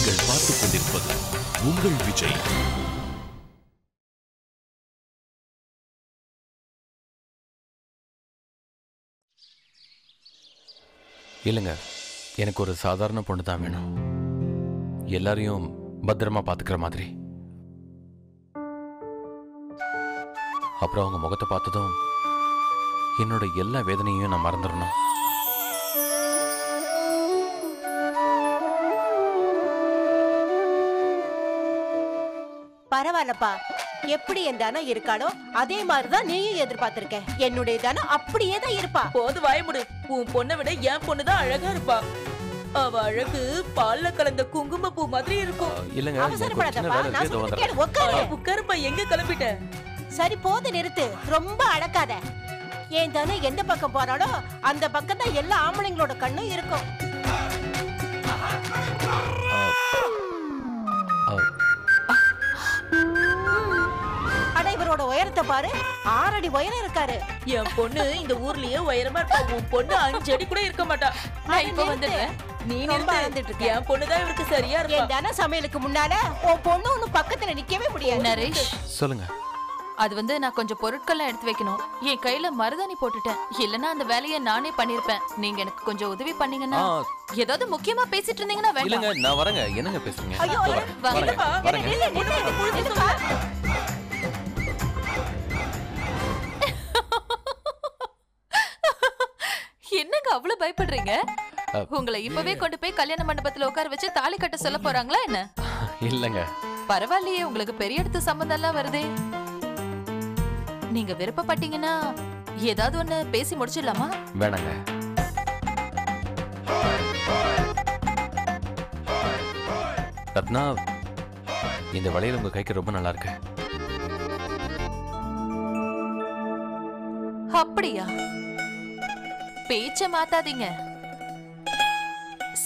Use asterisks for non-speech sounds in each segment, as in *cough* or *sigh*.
நீங்கள் பார்த்துக் கொண்டிருப்பது உங்கள் விஜய். இல்லைங்க எனக்கு ஒரு சாதாரண பொண்ணு தான் வேணும். எல்லாரையும் பத்திரமா பார்த்துக்கிற மாதிரி. அப்புறம் அவங்க முகத்தை பார்த்ததும் என்னோட எல்லா வேதனையும் நான் மறந்துடணும். பரவாயில்லப்பா. எப்படி என் தனம் இருக்காளோ அதே மாதிரிதான் நீயும் எதிர்பார்த்திருக்க. என்னுடைய தனம் அப்படியே தான் இருப்பா. போது வாயமுடு உன் பொண்ணை விட என் பொண்ணு தான் அழகா இருப்பா. அவ அழகு பால்ல கலந்த குங்கும பூ மாதிரி இருக்கும். இல்லைங்க அவசரப்படாதப்பா. நான் சொல்றது. கேளு உட்காரு உட்காருப்பா எங்க கிளம்பிட்ட? சரி போது நிறுத்து. ரொம்ப அழக்காத என் தனம் எந்த பக்கம் போறாளோ அந்த பக்கம் தான் எல்லா ஆம்பளைங்களோட கண்ணும் இருக்கும். உயரத்தை பாரு. ஆறடி உயரம் இருக்காரு. என் பொண்ணு இந்த ஊர்லயே உயரமா இருக்கா. உன் பொண்ணு அஞ்சு அடி கூட இருக்க மாட்டா. நான் இப்ப. வந்துடுறேன். நீ ரொம்ப அழுதுட்டு இருக்க. என் பொண்ணு தான் இவருக்கு சரியா என் தன சமையலுக்கு முன்னால உன் பொண்ணு ஒண்ணு பக்கத்துல நிக்கவே முடியாது. நரேஷ். சொல்லுங்க. அது வந்து நான் கொஞ்சம் பொருட்கள்லாம் எடுத்து வைக்கணும். என் கையில மருதாணி போட்டுட்டேன். இல்லனா அந்த வேலையை நானே பண்ணிருப்பேன் நீங்க எனக்கு கொஞ்சம் உதவி பண்ணீங்கன்னா ஏதாவது முக்கியமா பேசிட்டு இருந்தீங்கன்னா வேண்டாம். நான் வரேங்க. என்னங்க பேசுறீங்க? ஐயோ. வரேங்க, என்னங்க அவ்வளவு பயப்படுறீங்க? உங்களை இப்பவே கொண்டு போய் கல்யாண மண்டபத்துல உட்கார வச்சு தாலி கட்ட சொல்ல போறாங்களா என்ன? இல்லைங்க. பரவாயில்லையே உங்களுக்கு பெரிய இடத்து சம்பந்தம் எல்லாம் வருதே. நீங்க விருப்பப்பட்டீங்கன்னா ஏதாவது ஒண்ணு பேசி முடிச்சிடலாமா? வேணாங்க. ரத்னா இந்த வளையல் உங்க கைக்கு ரொம்ப நல்லா இருக்கு. அப்படியா? பேச்ச மாத்தாதீங்க.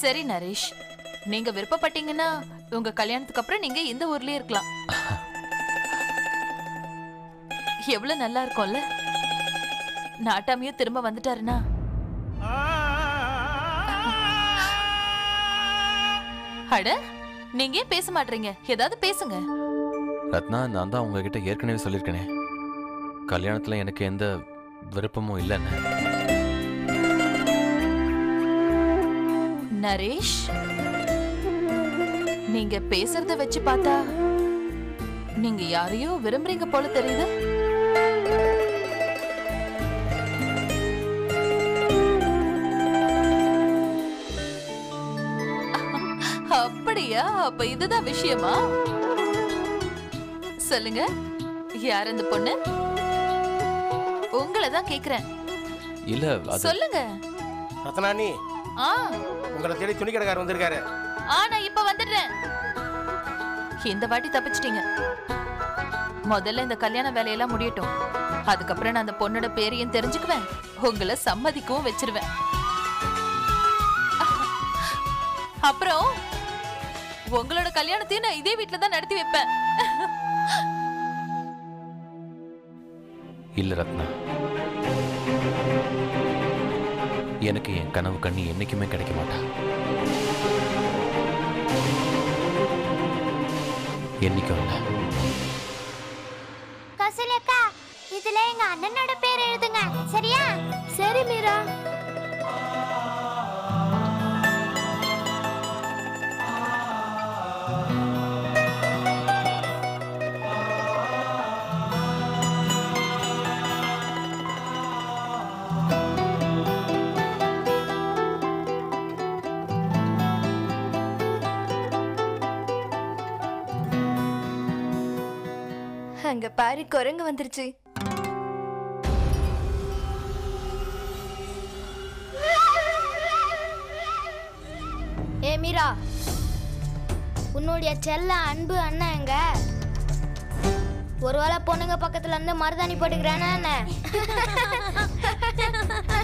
சரி நரேஷ். நீங்க விருப்பப்பட்டீங்கன்னா உங்க கல்யாணத்துக்கு அப்புறம் நீங்க இந்த ஊர்லயே இருக்கலாம். எவ்வளவு நல்லா இருக்கும்ல? நாட்டாமையும் திரும்ப வந்துட்டாருன்னா? அட நீங்க ஏன் பேச மாட்டீங்க? ஏதாவது பேசுங்க. ரத்னா நான் தான் உங்ககிட்ட ஏற்கனவே சொல்லியிருக்கேனே. கல்யாணத்துல எனக்கு எந்த விருப்பமும் இல்லைன்னு. நரேஷ்? நீங்க பேசுறத வச்சு பார்த்தா நீங்க யாரையோ விரும்புறீங்க போல தெரியுது. அப்படியா? அப்ப இதுதான் விஷயமா? சொல்லுங்க. யார் அந்த பொண்ணு? உங்களை தான் கேக்குறேன். இல்ல சொல்லுங்க. ரத்னானி. ஆ. உங்களை தேடி துணி கடைக்காரர் வந்திருக்காரு. ஆ நான் இப்ப வந்துடுறேன். இந்த வாட்டி தப்பிச்சிட்டீங்க. முதல்ல இந்த கல்யாண வேலையெல்லாம் முடியட்டும். அதுக்கப்புறம் நான் அந்த பொண்ணோட பேரையும் தெரிஞ்சுக்குவேன். உங்களை சம்மதிக்கவும் வச்சிருவேன். அப்புறம் உங்களோட கல்யாணத்தையும் நான் இதே வீட்ல தான் நடத்தி வைப்பேன். இல்ல ரத்னா. எனக்கு என் கனவு கண்ணி என்னைக்குமே கிடைக்க மாட்டா. என்னைக்கும் இல்லை. கௌசல்யக்கா இதுல எங்க அண்ணனோட பேர் எழுதுங்க. சரியா? சரி மீரா. அங்க பாரு குரங்கு வந்துருச்சு. ஏ மீரா. உன்னுடைய செல்ல அன்பு அண்ணன் எங்க? ஒருவேளை பொண்ணுங்க பக்கத்துல இருந்து மருதாணி போட்டுக்கிறானா என்ன? *laughs*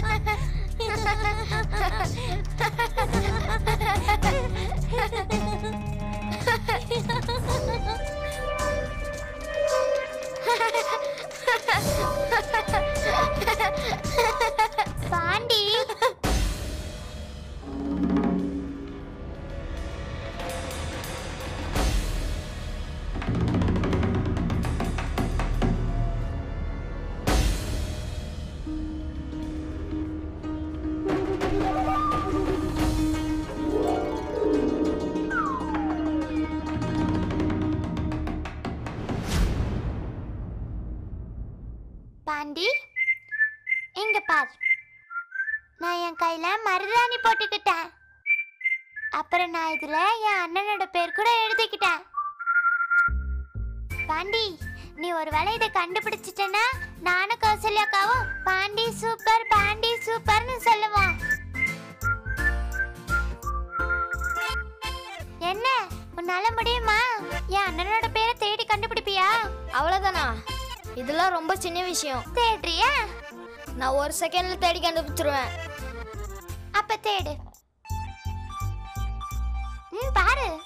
பாண்டி. இங்க பார். நான் என் கையில மருதாணி போட்டுக்கிட்டேன். அப்புறம் நான் இதுல என் அண்ணனோட பேர் கூட எழுதிக்கிட்டேன். பாண்டி நீ ஒரு வேளை இதை கண்டுபிடிச்சிட்டனா நானும் கௌசல்யாக்காவும் பாண்டி சூப்பர் பாண்டி சூப்பர்னு சொல்லுவோம் என்ன? உன்னால முடியுமா? என் அண்ணனோட பேரை தேடி கண்டுபிடிப்பியா? அவ்வளவுதானா? இதெல்லாம் ரொம்ப சின்ன விஷயம். தேடுறியா? நான் ஒரு செகண்ட்ல தேடி கண்டுபிடிச்சிருவேன். அப்ப தேடு. ம் பாரு.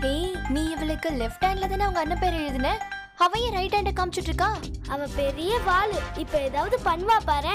ஏய் நீ இவளுக்கு லெஃப்ட் ஹேண்ட்ல தானே அவங்க அண்ணன் பேர் எழுதுன? அவ ரைட் ஹேண்ட காமிச்சிட்டு இருக்கா? அவ பெரிய வாளு. இப்ப ஏதாவது பண்ணுவா பாரு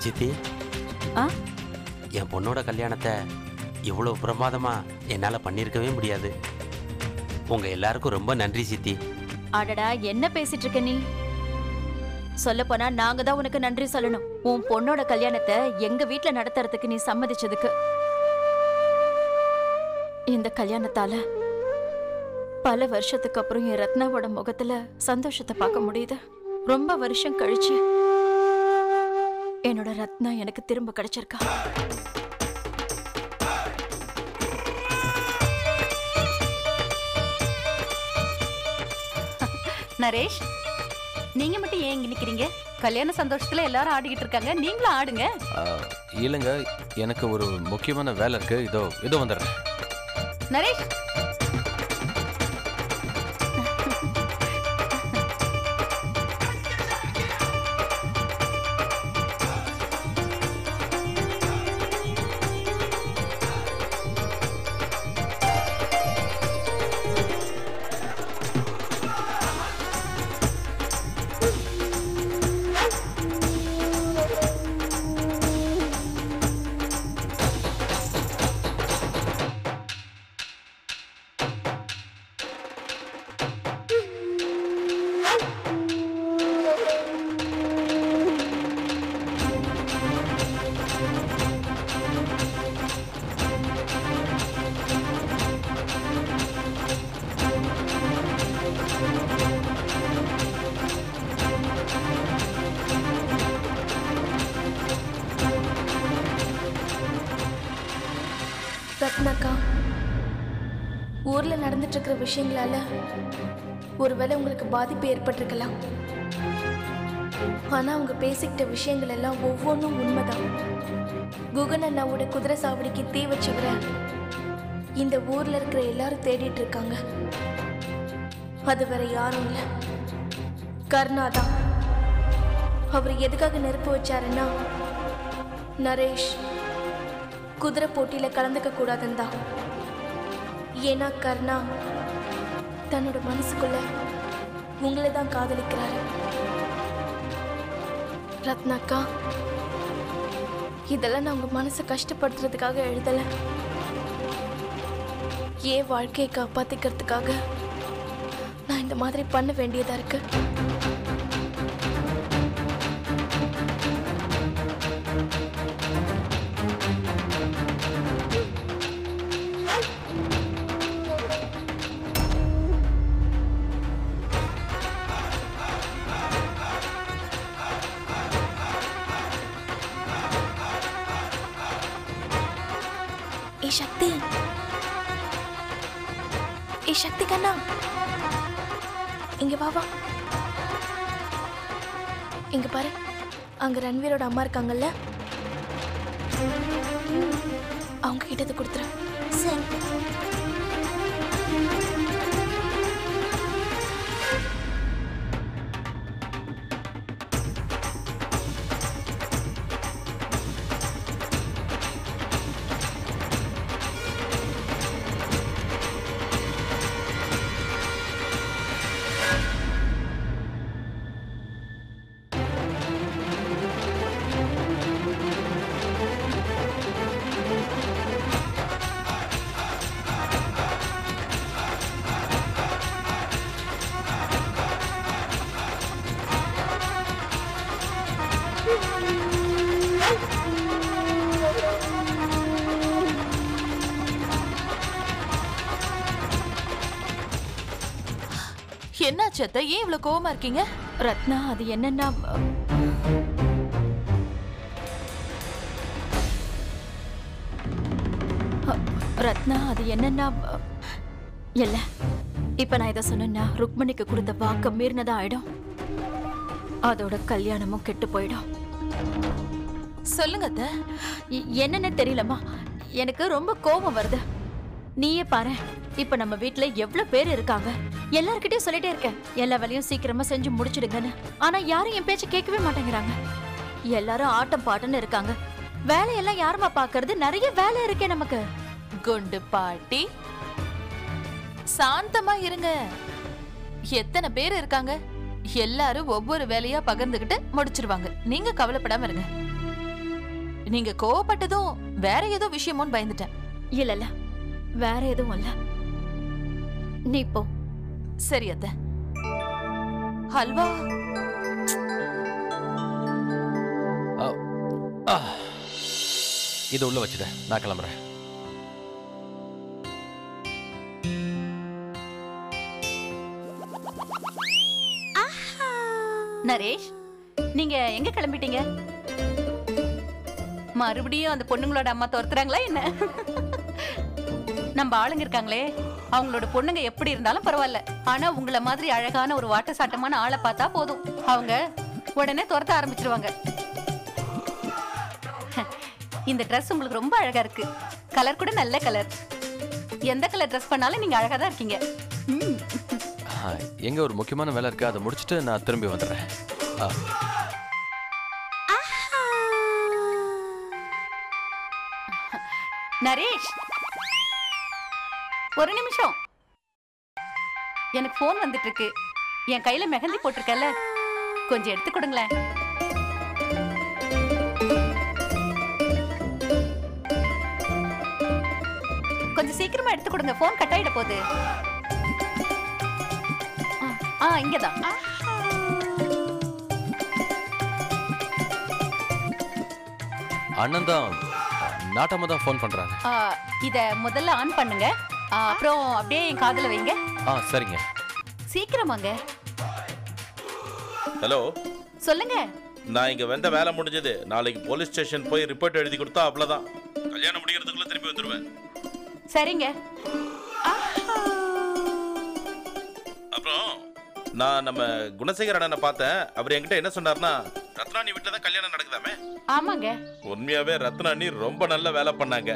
சித்தி. ஆ? என் பொண்ணோட கல்யாணத்தை இவ்வளோ பிரமாதமா என்னால் பண்ணியிருக்கவே முடியாது. உங்க எல்லாருக்கும் ரொம்ப நன்றி சித்தி. அடடா என்ன பேசிட்டு இருக்க நீ? சொல்ல போனா நாங்க தான் உனக்கு நன்றி சொல்லணும். உன் பொண்ணோட கல்யாணத்தை எங்க வீட்ல நடத்துறதுக்கு நீ சம்மதிச்சதுக்கு. இந்த கல்யாணத்தால பல வருஷத்துக்கு அப்புறம் என் ரத்னாவோட முகத்துல சந்தோஷத்தை பார்க்க முடியுது. ரொம்ப வருஷம் கழிச்சு என்னோட ரத்னா எனக்கு திரும்ப கிடைச்சிருக்கா. நரேஷ் நீங்க மட்டும் ஏன் இங்க நிக்கிறீங்க? கல்யாண சந்தோஷத்துல எல்லாரும் ஆடிக்கிட்டு இருக்காங்க. நீங்களும் ஆடுங்க. இல்லைங்க. எனக்கு ஒரு முக்கியமான வேலை இருக்கு. இதோ இதோ வந்துடுறேன். நரேஷ் நடந்துட்டுருக்கிற இருக்கிற விஷயங்களால ஒருவேளை உங்களுக்கு பாதிப்பு ஏற்பட்டிருக்கலாம். ஆனால் அவங்க பேசிக்கிட்ட விஷயங்கள் எல்லாம் ஒவ்வொன்றும் உண்மைதான். குகன் அண்ணாவோட குதிரை சாவடிக்கு தீ வச்சவரை இந்த ஊரில் இருக்கிற எல்லாரும் தேடிட்டு இருக்காங்க. அது வேற யாரும் இல்லை. கர்ணா தான். அவர் எதுக்காக நெருப்பு வச்சாருன்னா நரேஷ் குதிரை போட்டியில் கலந்துக்க கூடாதுன்னு தான். ஏன்னா கர்ணா தன்னோட மனசுக்குள்ள உங்களை தான் காதலிக்கிறாரு. ரத்னாக்கா இதெல்லாம் நான் உங்க மனசை கஷ்டப்படுத்துறதுக்காக எழுதல. ஏன் வாழ்க்கையை காப்பாத்திக்கிறதுக்காக நான் இந்த மாதிரி பண்ண வேண்டியதா இருக்கு. சக்தி கண்ணா. இங்க வா வா. இங்க பாரு. அங்க ரன்வீரோட அம்மா இருக்காங்கல்ல? அவங்க கிட்ட இதை கொடுத்துரு சரி. என்னாச்சு அத்தை? ஏன் இவ்வளவு கோவமா இருக்கீங்க? ரத்னா அது என்னன்னா ரத்னா அது என்னன்னா இல்ல இப்ப நான் இதை சொன்னேன்னா ருக்மணிக்கு கொடுத்த வாக்க மீறினதா ஆயிடும். அதோட கல்யாணமும் கெட்டு போயிடும். சொல்லுங்க அத்த என்னன்னு தெரியலம்மா. எனக்கு ரொம்ப கோபம் வருது. நீயே பாரு இப்ப நம்ம வீட்டுல எவ்வளவு பேர் இருக்காங்க. எல்லார்கிட்டயும் சொல்லிட்டே இருக்கேன். எல்லா வேலையும் சீக்கிரமா செஞ்சு முடிச்சிடுங்கன்னு. ஆனா யாரும் என் பேச்ச கேட்கவே மாட்டேங்கிறாங்க. எல்லாரும் ஆட்டம் பாட்டம்னு இருக்காங்க. வேலையெல்லாம் யாரும்மா பாக்குறது? நிறைய வேலை இருக்கே நமக்கு. குண்டு பாட்டி. சாந்தமா இருங்க. எத்தனை பேர் இருக்காங்க? எல்லாரும் ஒவ்வொரு வேலையா பகிர்ந்துகிட்டு முடிச்சிருவாங்க. நீங்க கவலைப்படாம இருங்க. நீங்க கோவப்பட்டதும் வேற ஏதோ விஷயமோன்னு பயந்துட்டேன். இல்ல இல்ல வேற எதுவும் இல்ல. நீ போ. சரி அத்த. ஹல்வா ஆ. இதை உள்ள வச்சுட. நான் கிளம்புறேன். நரேஷ் நீங்க எங்க கிளம்பிட்டீங்க? மறுபடியும் அந்த பொண்ணுங்களோட அம்மா துரத்துறாங்களா என்ன? நம்ம ஆளுங்க இருக்காங்களே அவங்களோட பொண்ணுங்க எப்படி இருந்தாலும் பரவாயில்ல. ஆனா உங்களை மாதிரி அழகான ஒரு வாட்ட சாட்டமான ஆளை பார்த்தா போதும். அவங்க உடனே துரத்த ஆரம்பிச்சிருவாங்க. இந்த ட்ரெஸ் உங்களுக்கு ரொம்ப அழகா இருக்கு. கலர் கூட நல்ல கலர் எந்த கலர் ட்ரெஸ் பண்ணாலும் நீங்க அழகா தான் இருக்கீங்க. எங்க ஒரு முக்கியமான வேலை இருக்கு அதை முடிச்சுட்டு நான் திரும்பி வந்துடுறேன். நரேஷ். ஒரு நிமிஷம். எனக்கு ஃபோன் வந்துட்டு இருக்கு என் கையில மெஹந்தி போட்டிருக்கல கொஞ்சம் எடுத்து கொடுங்களேன். கொஞ்சம் சீக்கிரமா எடுத்து கொடுங்க. ஃபோன் கட் ஆயிட போகுது. இங்கதான். அண்ணன் தான் நாட்டாம தான் ஃபோன் பண்றாங்க. இத முதல்ல ஆன் பண்ணுங்க. அப்புறம் அப்படியே என் காதுல வைங்க. ஆ சரிங்க. சீக்கிரம் வாங்க ஹலோ. சொல்லுங்க. நான் இங்க வந்த வேலை முடிஞ்சது. நாளைக்கு போலீஸ் ஸ்டேஷன் போய் ரிப்போர்ட் எழுதி கொடுத்தா அவ்வளவுதான். கல்யாணம் முடிக்கிறதுக்குள்ள திருப்பி வந்துடுவேன் சரிங்க. நான் நம்ம குணசேகர் அண்ணனை பார்த்தேன். அவர் என்கிட்ட என்ன சொன்னார்னா ரத்னாணி வீட்டில் தான் கல்யாணம் நடக்குதாமே? ஆமாங்க. உண்மையாவே ரத்னாணி ரொம்ப நல்ல வேலை பண்ணாங்க.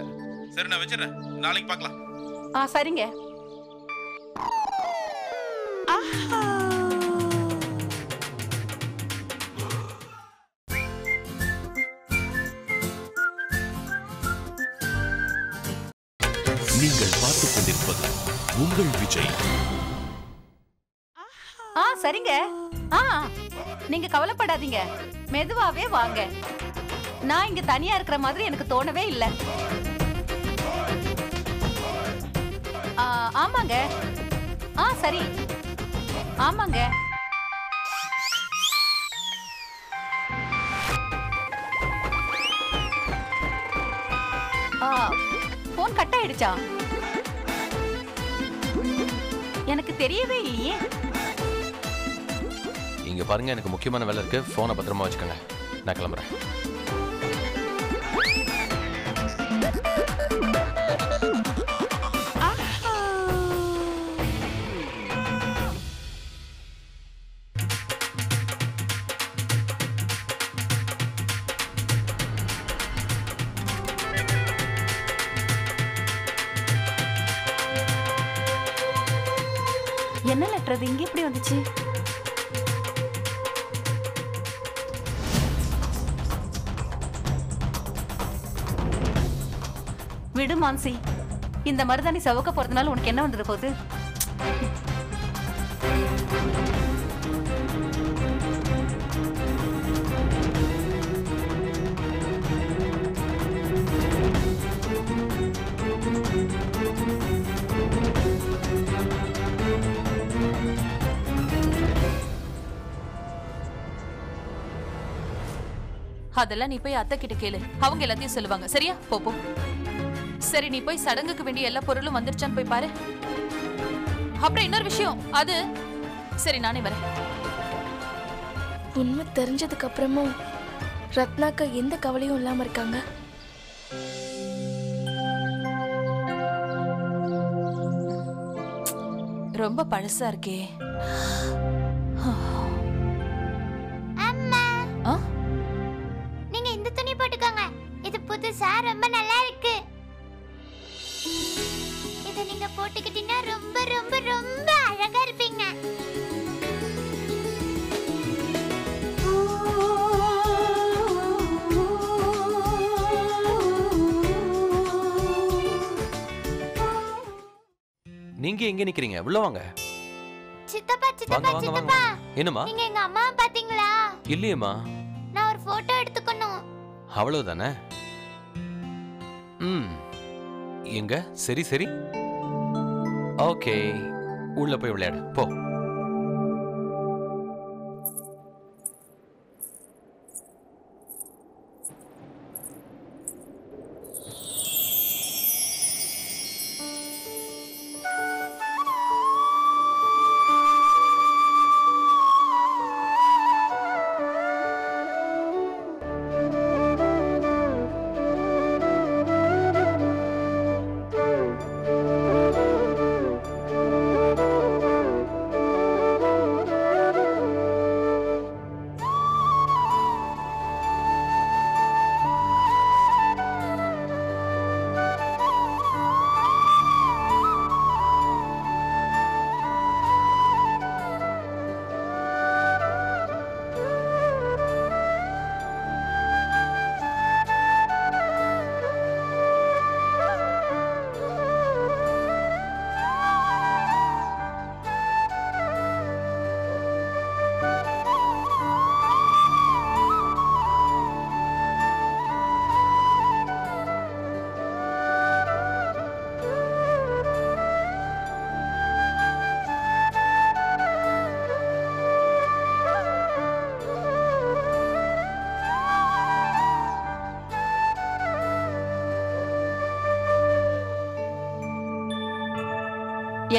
சரி நான் வச்சிடறேன். நாளைக்கு பார்க்கலாம். ஆ சரிங்க. நீங்கள் பார்த்துக் கொண்டிருப்பது உங்கள் விஜய். ஆ சரிங்க. ஆ நீங்க கவலைப்படாதீங்க. மெதுவாவே வாங்க. நான் இங்க தனியா இருக்கிற மாதிரி எனக்கு தோணவே இல்லை. ஆ, ஆமாங்க. ஆ சரி. ஆமாங்க. ஆ போன் கட் ஆயிடுச்சா? எனக்கு தெரியவே இல்லையே. இங்கே பாருங்க எனக்கு முக்கியமான வேலை இருக்கு. போனை பத்திரமா வச்சுக்கோங்க. நான் கிளம்புறேன். என்ன லெட்டர் அது? இங்க எப்படி வந்துச்சு? மான்சி இந்த மருதாணி சவுக்க போறதுனால உனக்கு என்ன வந்துட போகுது அதெல்லாம் நீ போய் அத்தை கிட்ட கேளு. அவங்க எல்லாத்தையும் சொல்லுவாங்க. சரியா? போப்போம் சரி நீ போய் சடங்குக்கு வேண்டிய எல்லா பொருளும் வந்துருச்சான்னு போய் பாரு. அப்புறம் இன்னொரு விஷயம் அது சரி நானே வரேன். உண்மை தெரிஞ்சதுக்கு அப்புறமும் ரத்னாக்கா எந்த கவலையும் இல்லாம இருக்காங்க? ரொம்ப பழசா இருக்கே. அம்மா? நீங்க இந்த துணி போட்டுக்கோங்க. இது புதுசா ரொம்ப நல்லா போட்டுக்கிட்டீங்கன்னா ரொம்ப ரொம்ப ரொம்ப அழகா இருப்பீங்க. நீங்க எங்க நிக்கிறீங்க? உள்ள வாங்க. சித்தப்பா சித்தப்பா சித்தப்பா. என்னம்மா? நீங்க எங்க அம்மாவை பாத்தீங்களா இல்லையேம்மா. நான் ஒரு போட்டோ எடுத்துக்கணும். அவ்வளவுதானே? ம். எங்க? சரி சரி. ஓகே. உள்ள போய் விளையாடு. போ.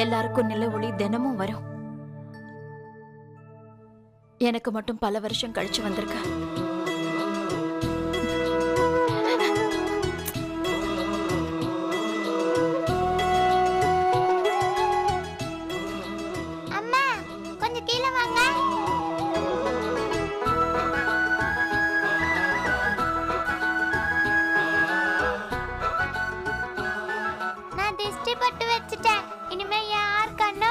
எல்லாருக்கும் நில ஒளி தினமும் வரும். எனக்கு மட்டும் பல வருஷம் கழிச்சு வந்திருக்க. நான் திஷ்டி பட்டு வச்சுட்டேன். இனிமே யார் கண்ணு